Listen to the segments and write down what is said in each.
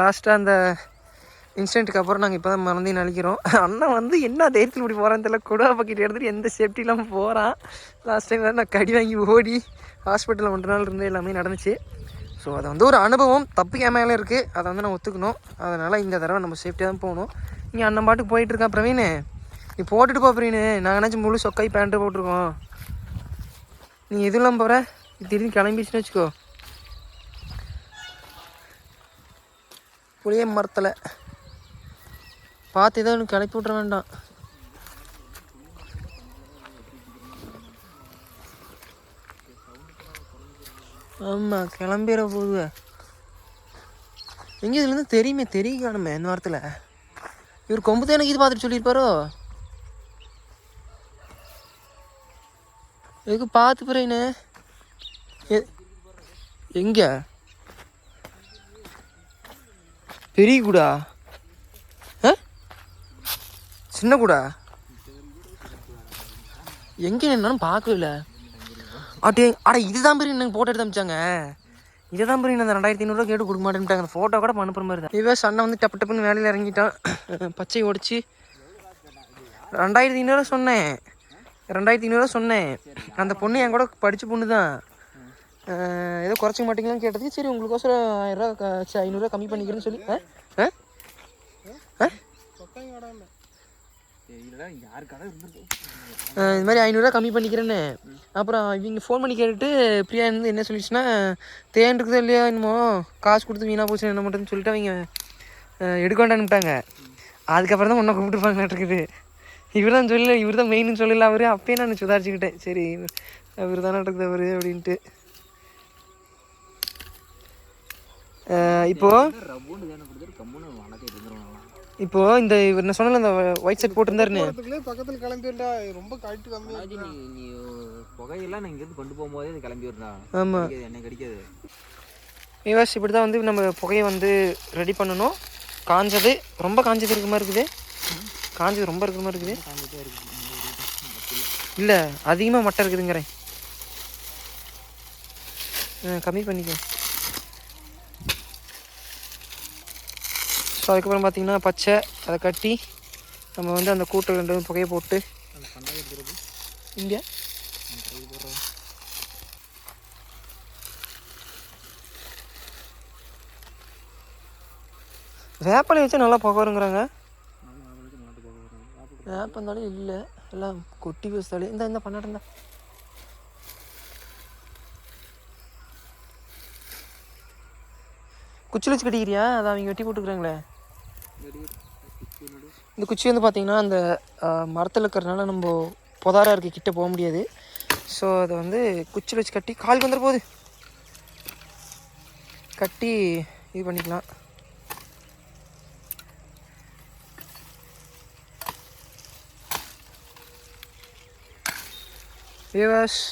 லாஸ்ட்டாக அந்த இன்சிடென்ட்டுக்கு அப்புறம் நாங்கள் இப்போ தான் மறந்து நினைக்கிறோம் அண்ணன் வந்து என்ன தைரியத்தில் இப்படி போகிறான்னு தெரியல. குடா பக்கெட் எடுத்துகிட்டு எந்த சேஃப்டி இல்லாமல் போகிறான் லாஸ்ட் டைம் வேறு நான் கடி வாங்கி ஓடி ஹாஸ்பிட்டலில் ஒன்று நாள் இருந்து எல்லாமே நடந்துச்சு. ஸோ அது வந்து ஒரு அனுபவம். தப்பு கேமையாலே மேலே இருக்குது அதை வந்து நான் ஒத்துக்கணும். அதனால் இந்த தடவை நம்ம சேஃப்டியாக தான் போகணும். இங்கே அண்ணன் பாட்டுக்கு போயிட்டு இருக்கான் பிரவீன். நீ போட்டுட்டு போ பிரவீன். நாங்கள் என்னாச்சும் முழு சொக்காய் பேண்ட்டு போட்டிருக்கோம். நீ எதுவும் போகிற திடீர்னு கிளம்பிச்சுன்னு வச்சுக்கோ. புளிய மரத்தில். பார்த்து ஏதோ ஒன்று கிளப்பி விட்ற வேண்டாம். ஆமாம் கிளம்பிட போகுது எங்கே இதுலேருந்து தெரியுமே தெரிய காணுமே இந்த வாரத்தில் இவர் கொம்பு தான் எனக்கு இது பார்த்துட்டு சொல்லியிருப்பாரோ? எதுக்கு பார்த்து போகிறேன்னு எங்கே? பெரிய கூடா ஆ? சின்ன கூடா எங்கே பார்க்கவே இல்லை. அட்டே அட இதுதான் பெரிய எனக்கு ஃபோட்டோ எடுத்து அமிச்சாங்க. இதுதான் பெரிய அந்த ரெண்டாயிரத்தி ஐநூறுரூவா கேட்டு கொடுக்க மாட்டேன்ட்டாங்க. அந்த ஃபோட்டோ கூட அனுப்புற மாதிரி தான். இவன் சண்டை வந்து டப்பு டப்புன்னு வேலையில் இறங்கிட்டான் பச்சை உடச்சி. ரெண்டாயிரத்தி ஐநூறுரூவா சொன்னேன். ரெண்டாயிரத்தி ஐநூறுரூவா சொன்னேன். அந்த பொண்ணு என் கூட படித்த பொண்ணு தான் ஏதோ குறைச்சிக்க மாட்டீங்களான்னு கேட்டதுக்கு சரி உங்களுக்கோசரம் ஆயிரரூவா சரி, ஐநூறுரூவா கம்மி பண்ணிக்கிறேன்னு சொல்லி. ஆ? ஆ? ஆ? இது மாதிரி ஐநூறுரூவா கம்மி பண்ணிக்கிறேன்னு. அப்புறம் இவங்க ஃபோன் பண்ணி கேட்டுட்டு பிரியா இருந்து என்ன சொல்லிச்சுன்னா தேன் இருக்குதோ இல்லையா என்னமோ காசு கொடுத்து வீணாக போச்சு என்ன பண்ணுறதுன்னு சொல்லிட்டு அவங்க எடுக்க வேண்டான்னுட்டாங்க அதுக்கப்புறம் தான் ஒன்றா கூப்பிட்டுருப்பாங்க இருக்குது. இவர் தான் சொல்லல இவர் தான் மெயின்னு சொல்லல அவரு. அப்பயே நான் சுதாரிச்சுக்கிட்டேன். சரி இவர் தானே இருக்குது அவரு அப்படின்ட்டு. அஹ் இப்போ? ரவுண்டு தானே கொடுத்துட்டு கம்முன்னு வணக்கம் இருந்துருவாங்க இப்போ இந்த இவர் நான் சொன்னல இந்த ஒயிட் ஷர்ட் போட்டிருந்தாருன்னு. பக்கத்தில் கிளம்பிட்டா ரொம்ப கழிட்டு கம்மி நீ நீ புகையெல்லாம் நான் இங்கேருந்து கொண்டு போகும்போதே அது கிளம்பி வருதா ஆமாம் என்னை கடிக்காது. விவாஸ் இப்படி தான் வந்து நம்ம புகையை வந்து ரெடி பண்ணணும். காஞ்சது ரொம்ப காஞ்சது இருக்கிற மாதிரி இருக்குது. காஞ்சது ரொம்ப இருக்கிற மாதிரி இருக்குது. இல்லை அதிகமாக மட்டை இருக்குதுங்கிறேன். ஆ, கம்மி பண்ணிக்கோ. ஸோ அதுக்கப்புறம் பார்த்தீங்கன்னா பச்சை அதை கட்டி நம்ம வந்து அந்த கூட்டை ரெண்டு புகையை போட்டு இங்கே. வேப்பலை வச்சா நல்லா புகை வருங்கிறாங்க. வேப்பந்தாலும் இல்லை. எல்லாம் கொட்டி பேசுதாலே இந்த இந்த பண்ணாட்டு வச்சு கட்டிக்கிறியா? அதை அவங்க வெட்டி போட்டுக்கிறாங்களே. இந்த குச்சி வந்து பார்த்திங்கன்னா அந்த மரத்தில் இருக்கிறனால நம்ம புதாராக இருக்க கிட்டே போக முடியாது. ஸோ அதை வந்து குச்சியில் வச்சு கட்டி காலுக்கு வந்துட போகுது. கட்டி இது பண்ணிக்கலாம். வியூவர்ஸ்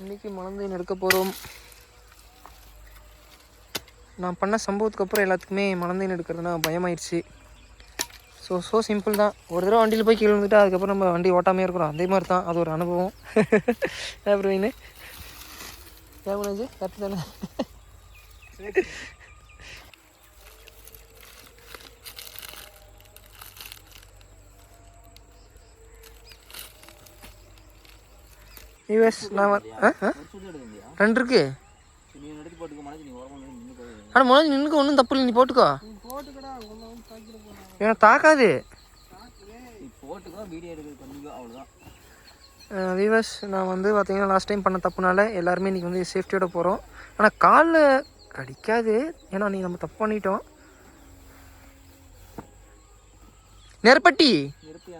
இன்னைக்கு மலர்ந்து நடக்க போகிறோம் நான் பண்ண சம்பவத்துக்கு அப்புறம் எல்லாத்துக்குமே மலர்ந்தைன் எடுக்கிறதுனா பயமாயிடுச்சு. ஸோ ஸோ சிம்பிள் தான். ஒரு தடவை வண்டியில் போய் கீழே வந்துட்டு அதுக்கப்புறம் நம்ம வண்டி ஓட்டாமே இருக்கிறோம். அதே மாதிரி தான். அது ஒரு அனுபவம். அப்புறம் என்ன ஏன் கரெக்டு தானே? யூஎஸ் நான் ரெண்டு இருக்கு? நீ எடுத்து போட்டுக்க மனசு நீ ஓரமாக ஆனால் ஒன்றும் தப்பு இல்லை நீ போட்டுக்கோ. போட்டுக்கடா ஏன்னா தாக்காது. நீ போட்டுக்கோ வீடியோ எடுக்கிறது பண்ணிக்கோ அவ்வளோதான் வீவர்ஸ் நான் வந்து பார்த்தீங்கன்னா லாஸ்ட் டைம் பண்ண தப்புனால எல்லாருமே இன்றைக்கி வந்து சேஃப்டியோட போகிறோம் ஆனால் காலில் கடிக்காது. ஏன்னா நீ நம்ம தப்பு பண்ணிட்டோம். நெருப்பட்டி. நெருப்பு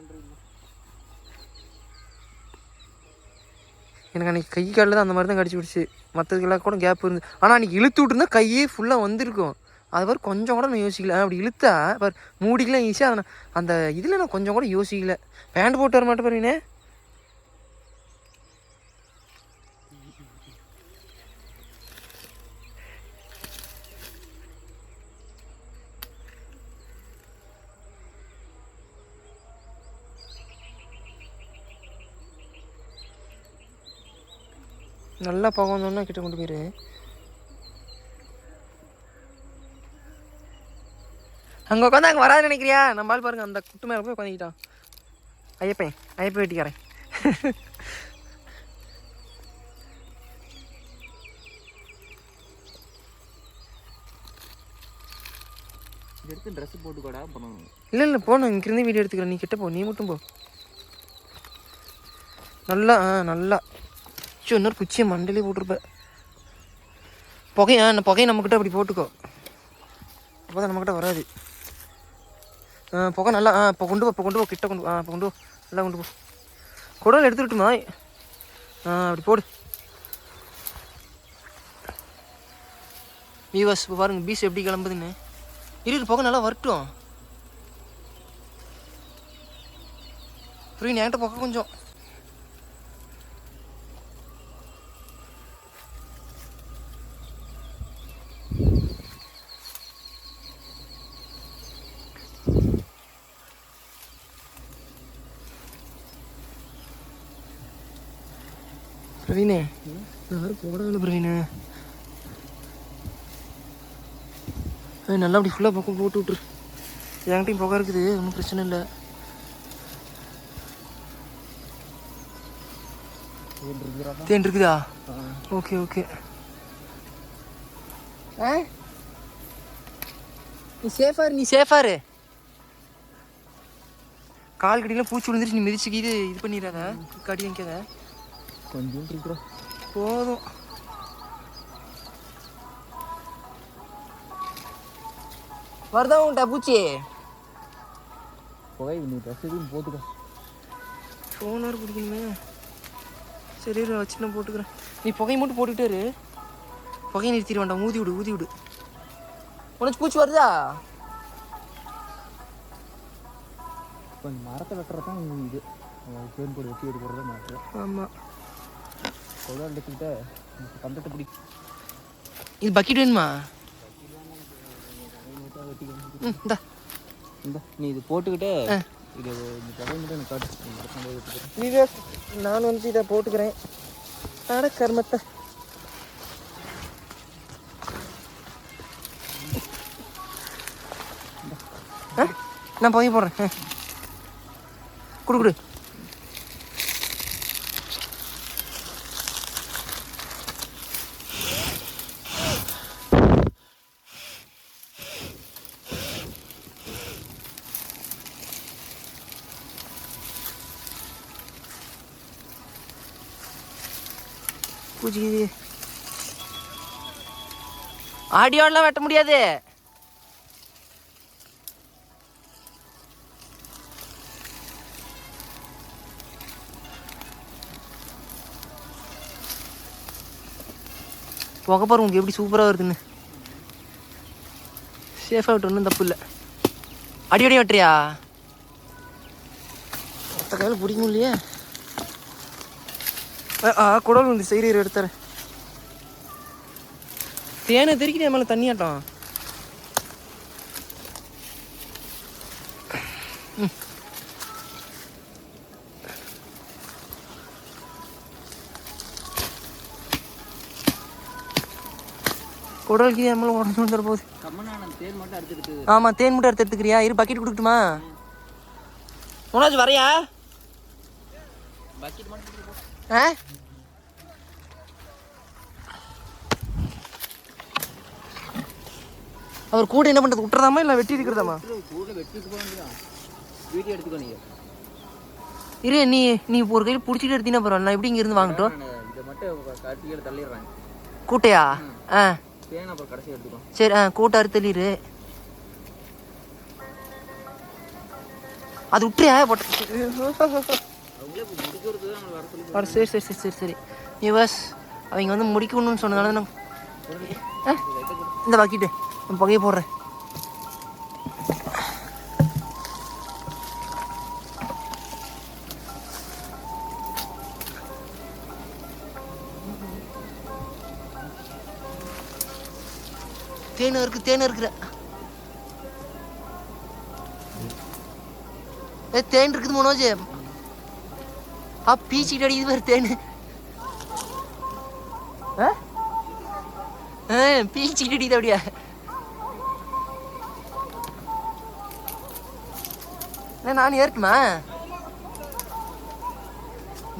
எனக்கு அன்றைக்கி கை காலில் தான் அந்த மாதிரி தான் கடிச்சு பிடிச்சி. மற்றதுக்கெல்லாம் கூட கேப் இருந்து ஆனால் அன்றைக்கி இழுத்து விட்டுருந்தா கையே ஃபுல்லாக வந்திருக்கும். அது மாதிரி கொஞ்சம் கூட நான் யோசிக்கல. அப்படி இழுத்தா பார் மூடிக்கலாம் ஈஸியாக அதை நான் அந்த இதில் நான் கொஞ்சம் கூட யோசிக்கல. பேண்ட் போட்டு வர மாட்டேன் பாருவீனே நல்லா புகை வந்தோன்னா கிட்ட கொண்டு போயிரு. அங்கே உட்காந்து அங்கே வராது நினைக்கிறியா? நம்ம ஆள் பாருங்க அந்த குட்டு மேலே போய் உட்காந்துக்கிட்டான் ஐயப்பன் ஐயப்பன் வெட்டிக்காரன். எடுத்து ட்ரெஸ் போட்டுக்கோடா அப்புறம் இல்லை இல்லை போகணும் இங்கிருந்து வீடியோ எடுத்துக்கிறேன். நீ கிட்ட போ நீ மட்டும் போ. நல்லா ஆ நல்லா. ச்சோ, இன்னொரு குச்சியை மண்டலே போட்டிருப்பேன் புகையா ஆ இந்த புகையை நம்மக்கிட்ட அப்படி போட்டுக்கோ. அப்போ தான் நம்மக்கிட்ட வராது. ஆ புகை நல்லா ஆ இப்போ கொண்டு போ இப்போ கொண்டு போ கிட்ட கொண்டு ஆ இப்போ கொண்டு போ நல்லா கொண்டு போ. குடல் எடுத்துக்கிட்டுமா ஆ அப்படி போடு. வியூவர்ஸ் இப்போ பாருங்க பீஸ் எப்படி கிளம்புதுன்னு. இரு புகை நல்லா வரட்டும். புரியும் என்கிட்ட புகை கொஞ்சம். பிரவீனே. யாரும் போடவில்லை பிரவீனே. நல்லா அப்படி ஃபுல்லாக பக்கம் போட்டு விட்ரு என்கிட்டயும் புகை இருக்குது ஒன்றும் பிரச்சனை இல்லை. தேன் இருக்குதா? Okay okay. ஆ? நீ சேஃபாரு நீ சேஃபாரு கால் கடியில் பூச்சி விழுந்துருச்சு நீ மிதிச்சுக்கு இது இது பண்ணிடாத. கடி வைக்காத கொஞ்சம் இருக்கிறோம் போதும். வருதா உன்ட்ட பூச்சி? புகை நீ ட்ரெஸ் எதுவும் போட்டுக்கோ. ஃபோன் வேறு பிடிக்கணுமே. சரி வச்சு நான் போட்டுக்கிறேன். நீ புகையை மட்டும் போட்டுக்கிட்டே இரு. புகையை நிறுத்திட வேண்டாம் ஊதி விடு ஊதி விடு. உனக்கு பூச்சி வருதா? இப்போ மரத்தை வெட்டுறது தான் இது பேன் போடு வெட்டி எடுக்கிறது தான் மேட்ரு ஆமாம் கொடை எடுத்துக்கிட்ட கந்தத்தை பிடி இது பக்கெட் வேணுமா? இந்தா. இந்த நீ இது போட்டுக்கிட்டு இது இந்த புகை மட்டும் எனக்கு காட்டு. வந்து இதை போட்டுக்கிறேன். அட கர்மத்தை. நான் போய் போடுறேன். கொடு கொடு. குடு ஆடியோலாம் வெட்ட முடியாது. புகை பாரு உங்களுக்கு எப்படி சூப்பராக வருதுன்னு. சேஃபாக விட்டு ஒன்றும் தப்பு இல்லை. அடி அடி வெட்டுறியா? ஒத்த கையில் பிடிக்கும் இல்லையே? ஆ, குடல் வந்து சைடு எடுத்தாரு தேனை தெரிக்கிட்டு மேலே தண்ணியாட்டம் ம். குடலுக்கு என் மேலே உடஞ்சு வந்துட போகுது. ஆமாம் தேன் மட்டும் எடுத்து எடுத்துக்கிறியா? இரு பக்கெட் கொடுக்கட்டுமா? உனக்கு வரையா. ஆ? அவர் கூட என்ன பண்ணுறது விட்டுறதாமா இல்லை வெட்டி இருக்கிறதாமா இரு நீ நீ ஒரு கையில் பிடிச்சிட்டு எடுத்தீங்கன்னா பரவாயில்ல. நான் எப்படி இங்கேருந்து வாங்கட்டும்? கூட்டையா ஆ. சரி ஆ கூட்ட அறுத்தலிரு அது விட்டுறியா போட்டு. சரி சரி சரி சரி சரி. நீ அவங்க வந்து முடிக்கணும்னு சொன்னதால நான் ஆ இந்த பாக்கிட்டு பகையை போடுறேன். தேன் இருக்கு தேன் இருக்கிற ஏ தேன் இருக்குது மனோஜ். ஆ பீச்சிட்டு அடிக்குது பாரு தேன். ஆ? பீச்சிட்டு அடிக்குது அப்படியா. என்ன நான் ஏறட்டுமா?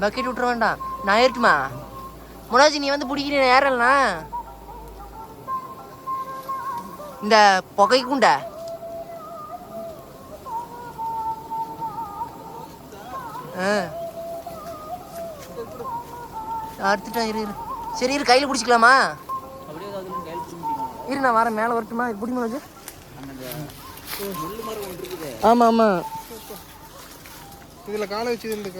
பக்கெட் விட்டுற வேண்டாம். நான் ஏறட்டுமா? முனாஜி நீ வந்து பிடிக்கிறீ ஏறலண்ணா இந்த புகை குண்டா. ஆ. அறுத்துட்டேன் இரு இரு. சரி இரு கையில் பிடிச்சிக்கலாமா? இரு நான் வரேன். மேலே வரட்டுமா? இது பிடி முன்னாடி அந்த முள்ளு மாதிரி ஒன்று இருக்குது. ஆமாம் ஆமாம் இதுல காலை வச்சு இந்த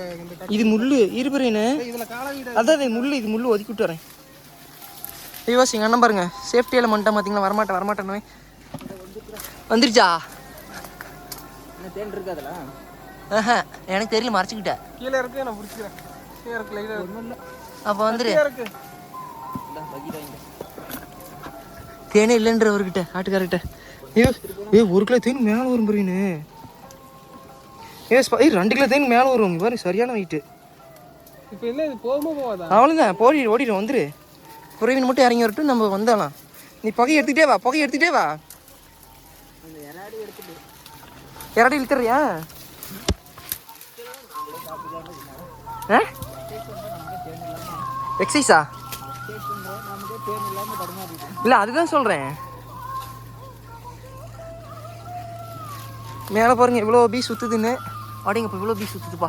இது முள்ளு. இருபுறேன்னு அதான் இது முள்ளு இது முள்ளு. ஒதுக்கி விட்டு வரேன். ஐயோஸ் எங்கள் அண்ணன் பாருங்க சேஃப்டியில் மட்டும் பார்த்தீங்களா வரமாட்டேன் வரமாட்டேன்னு வந்துருச்சா? என்ன தேன் இருக்கு அதெல்லாம் ஆஹா எனக்கு தெரியல மறைச்சிக்கிட்டேன். கீழே இருக்கு நான் பிடிச்சிக்கிறேன். கீழே இருக்கு லைட்டா ஒன்றும் இல்லை. அப்போ வந்துரு. இருக்கு. தேனே இல்லைன்ற அவர்கிட்ட ஆட்டுக்காரர்கிட்ட. ஐயோ ஏ ஒரு கிலோ தேன் மேலே வரும் புரியுன்னு ஏ ஏய் ரெண்டு கிலோ தேன் மேலே வரும் பாரு சரியான வெயிட்டு இப்போ என்ன இது போகுமா போகாதா? அவ்வளோதான் போடி ஓடிடும் வந்துரு. குறைவின் மட்டும் இறங்கி வரட்டும் நம்ம வந்தாலாம். நீ புகையை எடுத்துக்கிட்டே வா புகையை எடுத்துக்கிட்டே வா. இறாடி இரடி இழுத்துறியா? ஆ? எக்ஸைஸா இல்லை அதுதான் சொல்கிறேன் மேலே பாருங்க இவ்வளோ பீ சுற்றுதுன்னு அப்படிங்க இப்போ இவ்வளோ பீ சுற்றுதுப்பா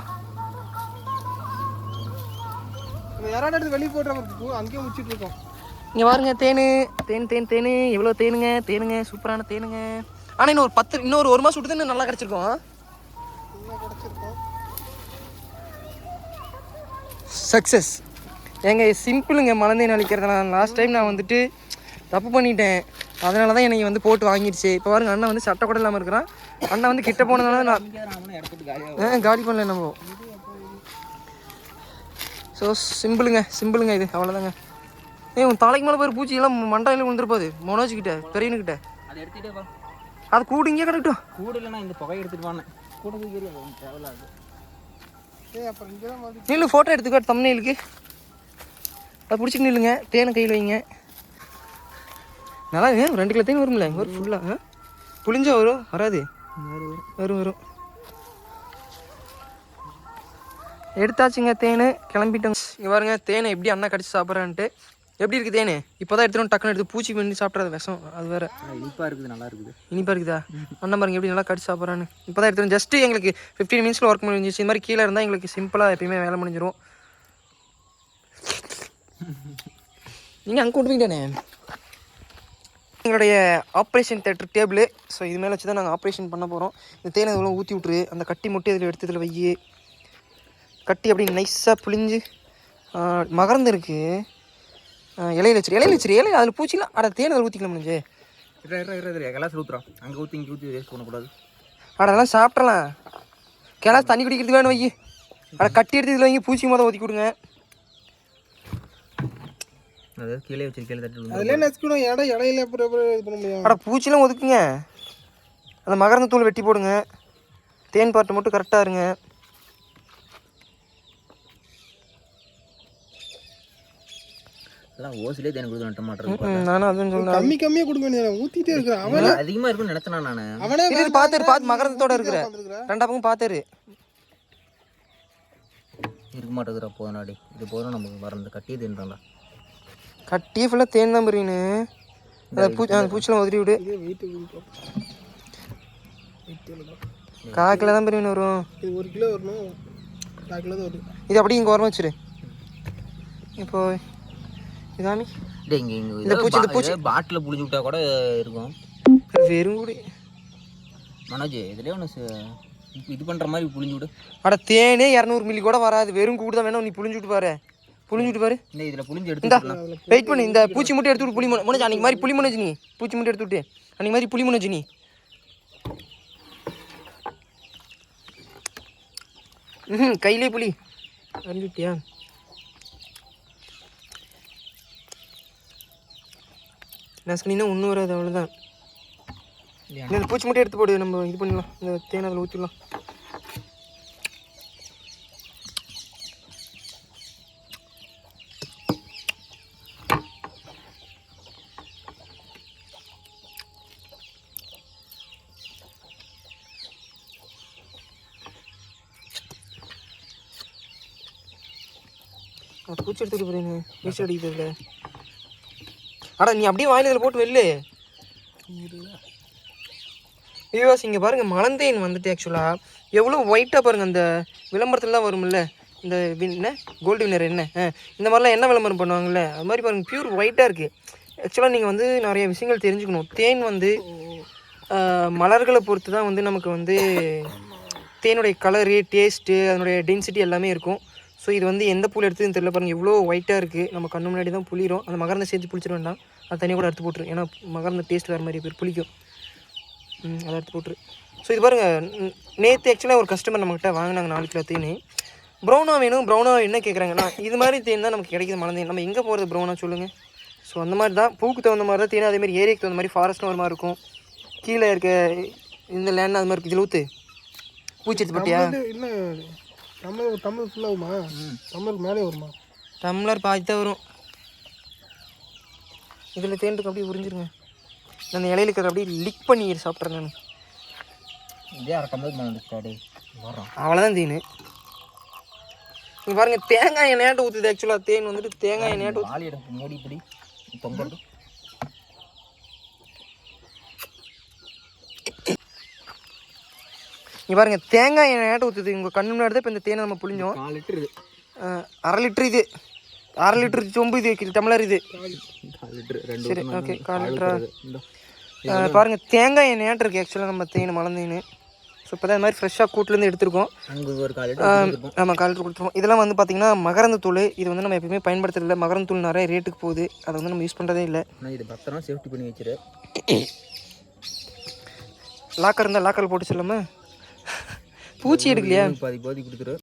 இறாட எடுத்து வெளியே மாதிரி அங்கேயே முடிச்சிட்டு இருக்கோம். இங்கே பாருங்க தேனு. தேன் தேன் தேனு. எவ்வளோ தேனுங்க? தேனுங்க. சூப்பரான தேனுங்க. ஆனால் இன்னும் ஒரு பத்து இன்னொரு ஒரு மாதம் விட்டு நல்லா கிடச்சிருக்கோம். இன்னும் சக்ஸஸ் ஏங்க சிம்பிளுங்க மலந்தேன் அழிக்கிறது நான் லாஸ்ட் டைம் நான் வந்துட்டு தப்பு பண்ணிட்டேன். அதனால தான் என்னை வந்து போட்டு வாங்கிடுச்சு. இப்போ பாருங்க அண்ணன் வந்து சட்டை கூட இல்லாமல் இருக்கிறான். அண்ணன் வந்து கிட்ட போனதுனால நான் காலி பண்ணல நம்ம ஸோ சிம்பிளுங்க சிம்பிளுங்க இது. அவ்வளோதாங்க ஏய் உன் தலைக்கு மேலே போய் பூச்சி எல்லாம் மண்டையில் விழுந்துருப்பாது. மனோஜ் கிட்ட பெரியனுக்கிட்ட அதை எடுத்துகிட்டே வா. அது கூடு இங்கே கிடக்கட்டும். கூட இல்லைன்னா இந்த புகையை எடுத்துட்டு வானே கூட தேவையில்லாது நில்லு ஃபோட்டோ எடுத்துக்காட்டு தம்னையிலுக்கு அதை பிடிச்சிட்டு நில்லுங்க. தேனை கையில் வைங்க. நல்லா ரெண்டு கிலோ தேன் வரும்ல? வரும் ஃபுல்லாக புளிஞ்சா வரும் வராது. வரும் வரும். எடுத்தாச்சுங்க தேன் கிளம்பிட்டோங்க. இங்கே பாருங்க தேனை எப்படி அண்ணா கடிச்சு சாப்பிட்றான்ட்டு. எப்படி இருக்குது தேனு? இப்போ தான் எடுத்துகிட்டு டக்குன்னு எடுத்து பூச்சி பண்ணி சாப்பிட்றது விஷம் அது வேற. இனிப்பாக இருக்குது நல்லா இருக்குது. இனிப்பா இருக்குதா? அண்ணன் பாருங்க எப்படி நல்லா கடிச்சு சாப்பிட்றான்னு. இப்போ தான் எடுத்துரும் ஜஸ்ட்டு எங்களுக்கு ஃபிஃப்டீன் மினிட்ஸில் ஒர்க் முடிஞ்சிச்சு இந்த மாதிரி கீழே இருந்தால் எங்களுக்கு சிம்பிளாக எப்பயுமே வேலை முடிஞ்சிடும் நீங்கள் அங்கே கொண்டு போயிட்டானே? எங்களுடைய ஆப்ரேஷன் தேட்டர் டேபிள் ஸோ இது மேலே வச்சு தான் நாங்கள் ஆப்ரேஷன் பண்ண போகிறோம் இந்த தேனை இவ்வளோ ஊற்றி விட்ரு அந்த கட்டி மட்டும் இதில் எடுத்து இதில் வையி. கட்டி அப்படி நைஸாக புளிஞ்சு மகரந்து இருக்குது இலையில வச்சிரு இலையில வச்சிரு இலையில அதில் பூச்சிலாம் அட தேனை அதில் ஊற்றிக்கலாம் முடிஞ்சு இரு இரு இரு கிளாஸ் ஊற்றுறோம் அங்கே ஊற்றி இங்கே ஊற்றி வேஸ்ட் பண்ணக்கூடாது. அட அதெல்லாம் சாப்பிட்றலாம் கிளாஸ் தண்ணி குடிக்கிறதுக்கு வேணும் வை அட கட்டி எடுத்து இதில் வைங்க பூச்சி மொதல் ஊற்றி கொடுங்க. அது கீழே வச்சு கீழே தட்டி அதுலேயே நச்சுக்கணும் இடம் இடையில அப்புறம் அப்புறம் இது பண்ண முடியும்? அட பூச்சிலாம் ஒதுக்குங்க. அந்த மகரந்த தூள் வெட்டி போடுங்க. தேன் பாட்டு மட்டும் கரெக்டாக இருங்க. எல்லாம் ஓசிலே தேன் கொடுக்க மாட்டேன் நானும் அதுவும் சொல்றேன் கம்மி கம்மியா கொடுக்க வேண்டியது ஊத்திட்டே இருக்கிறான் அவன் அதிகமாக இருக்குன்னு நினச்சேனா நான்? அவனே இது மகரந்தத்தோட இருக்கிற. ரெண்டா பக்கம் பார்த்தாரு இருக்க மாட்டேங்குதுடா போனாடி இது போதும் நமக்கு வரந்து கட்டியே தேன்றான்டா கட்டியே ஃபுல்லாக தேன் தான் புரியுன்னு அந்த பூச்சி அந்த பூச்சிலாம் உதறி விடு. காக்கில் தான். புரியுன்னு வரும். இது ஒரு கிலோ வரணும். தான் வரும் இது அப்படியே இங்கே வரணும் வச்சிரு. இப்போ இங்கே இங்கே இந்த பூச்சி, இந்த பூச்சி. பாட்டில் புளிஞ்சு விட்டா கூட இருக்கும். வெறும் கூடி. மனோஜ் இதுலேயே ஒன்று இது பண்ணுற மாதிரி புளிஞ்சு விடு. அட தேனே இரநூறு மில்லி கூட வராது. வெறும் கூடு தான் வேணும். நீ புளிஞ்சு விட்டு பாரு. புளிஞ்சு விட்டு பாரு. இந்த இதில் புளிஞ்சு எடுத்து வெயிட் பண்ணு. இந்த பூச்சி மட்டும் எடுத்து விட்டு புளி முனை முனைச்சு அன்னைக்கு மாதிரி புளி முனைச்சு நீ. பூச்சி மட்டும் எடுத்து விட்டு. அன்னைக்கு மாதிரி புளி முனைச்சு நீ. ம் கையிலே புளி அறிஞ்சுட்டியா நசுக்கினா ஒன்றும் வராது அவ்வளோதான் இந்த பூச்சி மட்டும் எடுத்து போடு நம்ம இது பண்ணிடலாம். இந்த தேனை அதில் ஊற்றிடலாம் பூச்சி எடுத்துக்கிட்டு போகிறேன்னு பூச்சி அடிக்கிறதுல. அடா நீ அப்படியே வாயில் இதில் போட்டு வெள்ளு. வியூவாஸ் இங்கே பாருங்க மலந்தேன் வந்துட்டு ஆக்சுவலாக எவ்வளோ ஒயிட்டாக பாருங்க அந்த விளம்பரத்துலலாம் வரும்ல. இந்த என்ன? கோல்டு வினர் என்ன? இந்த மாதிரிலாம் என்ன விளம்பரம் பண்ணுவாங்கல்ல? அது மாதிரி பாருங்க பியூர் ஒயிட்டாக இருக்குது ஆக்சுவலாக நீங்கள் வந்து நிறைய விஷயங்கள் தெரிஞ்சுக்கணும். தேன் வந்து மலர்களை பொறுத்து தான் வந்து நமக்கு வந்து தேனுடைய கலரு டேஸ்ட்டு அதனுடைய டென்சிட்டி எல்லாமே இருக்கும். ஸோ இது வந்து எந்த பூல் எடுத்துன்னு தெரியல பாருங்கள் எவ்வளோ ஒயிட்டாக இருக்குது நம்ம கண்ணு முன்னாடி தான் புளிரும். அந்த மகரந்த சேர்த்து புளிச்சிட வேண்டாம். அது தனியாக கூட எடுத்து போட்டுரு. ஏன்னா மகரந்த டேஸ்ட் வேறு மாதிரி பேர் புளிக்கும். ம் அதை எடுத்து போட்டுரு. ஸோ இது பாருங்கள் நேற்று ஆக்சுவலாக ஒரு கஸ்டமர் நம்மக்கிட்ட வாங்கினாங்க நாலு கிலோ தேன். ப்ரௌனா வேணும். ப்ரௌனா என்ன கேட்குறாங்கன்னா இது மாதிரி தேன் தான் நமக்கு கிடைக்குது மலந்தேன் நம்ம எங்கே போகிறது ப்ரௌனா சொல்லுங்கள் ஸோ அந்த மாதிரி தான் பூக்கு தகுந்த மாதிரி தான் தேன் அதேமாதிரி ஏரியாக்கு தகுந்த மாதிரி ஃபாரஸ்ட்டும் ஒரு மாதிரி இருக்கும். கீழே இருக்க இந்த லேண்ட் அது மாதிரி இருக்கு. இதில் ஊற்று பூச்சி பட்டியா இது இல்லை தமிழ் தமிழ் ஃபுல்லாக வருமா தமிழுக்கு மேலே வருமா? டம்ளர் பாதி தான் வரும். இதில் தேன் இருக்கு அப்படியே உறிஞ்சிருங்க. நான் அந்த இலையில இருக்கிற அப்படியே லிக் பண்ணி சாப்பிட்றேன் நான். இதே அரை டம்ளர் மேலே ஸ்டார்ட் வரோம் அவ்வளோதான் தேன். நீ பாருங்க தேங்காய் எண்ணெயாட்டு ஊற்றுது ஆக்சுவலாக தேன் வந்துட்டு தேங்காய் எண்ணெயாட்டு ஆளி எடுத்து மூடி பிடி தொங்கறது நீ பாருங்க தேங்காய் எண்ணெயாட்டு ஊற்றுது உங்கள் கண்ணு முன்னாடி இப்போ இந்த தேனை நம்ம புளிஞ்சோம் லிட்டர் இது. அரை லிட்டர் இது. அரை லிட்டர் சொம்பு இது வைக்குது டம்ளர் இது. சரி. ஓகே கால் லிட்டரா? லிட்டர். இது. இந்த அஹ், பாருங்க தேங்காய் எண்ணெயாட்டு இருக்குது ஆக்சுவலாக நம்ம தேன் மலந்தேன் ஸோ இப்போ தான் இந்த மாதிரி ஃப்ரெஷ்ஷாக கூட்டிலேருந்து எடுத்திருக்கோம். ஒரு கால் லிட்டர் கொடுத்துருவோம் இதெல்லாம் வந்து பார்த்திங்கன்னா மகரந்த தூள். இது வந்து நம்ம எப்பயுமே பயன்படுத்துறதில்ல மகரந்த தூள் நிறைய ரேட்டுக்கு போகுது. அதை வந்து நம்ம யூஸ் பண்ணுறதே இல்லை. இது பத்திரம் சேஃப்டி பண்ணி வச்சிரு. லாக்கர் இருந்தால் லாக்கர் போட்டு சொல்லாம? பூச்சி எடுக்கலையா? பாதி பாதி கொடுத்துரு.